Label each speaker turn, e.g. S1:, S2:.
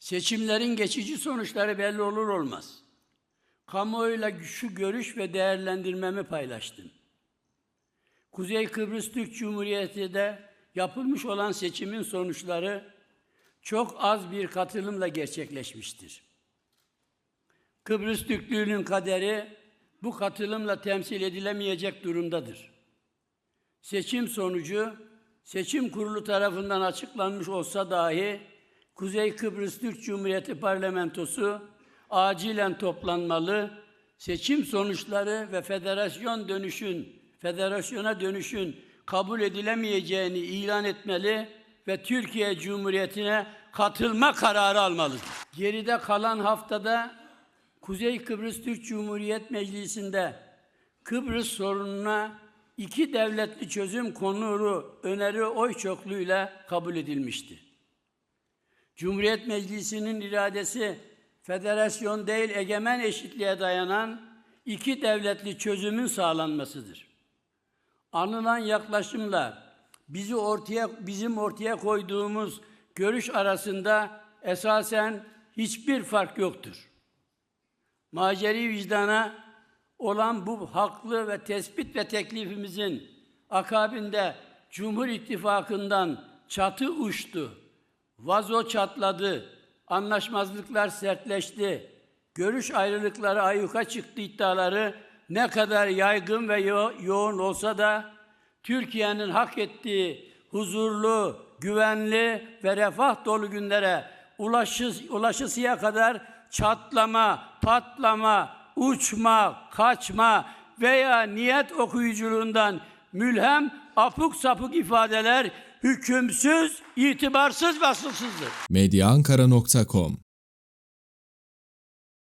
S1: Seçimlerin geçici sonuçları belli olur olmaz. Kamuoyuyla şu görüş ve değerlendirmemi paylaştım. Kuzey Kıbrıs Türk Cumhuriyeti'de yapılmış olan seçimin sonuçları çok az bir katılımla gerçekleşmiştir. Kıbrıs Türklüğünün kaderi bu katılımla temsil edilemeyecek durumdadır. Seçim sonucu seçim kurulu tarafından açıklanmış olsa dahi Kuzey Kıbrıs Türk Cumhuriyeti Parlamentosu acilen toplanmalı, seçim sonuçları ve federasyon dönüşün, federasyona dönüşün kabul edilemeyeceğini ilan etmeli ve Türkiye Cumhuriyeti'ne katılma kararı almalıdır. Geride kalan haftada Kuzey Kıbrıs Türk Cumhuriyet Meclisi'nde Kıbrıs sorununa iki devletli çözüm konulu öneri oy çokluğuyla kabul edilmişti. Cumhuriyet Meclisi'nin iradesi federasyon değil egemen eşitliğe dayanan iki devletli çözümün sağlanmasıdır. Anılan yaklaşımla bizi ortaya bizim ortaya koyduğumuz görüş arasında esasen hiçbir fark yoktur. Maceri vicdana olan bu haklı ve tespit ve teklifimizin akabinde Cumhur İttifakı'ndan çatı uçtu, vazo çatladı, anlaşmazlıklar sertleşti, görüş ayrılıkları ayyuka çıktı iddiaları. Ne kadar yaygın ve yo- yoğun olsa da Türkiye'nin hak ettiği huzurlu, güvenli ve refah dolu günlere ulaşı, ulaşısıya kadar çatlama, patlama, uçma, kaçma veya niyet okuyuculuğundan mülhem, apuk sapık ifadeler hükümsüz, itibarsız ve asılsızdır.
S2: medyaankara.com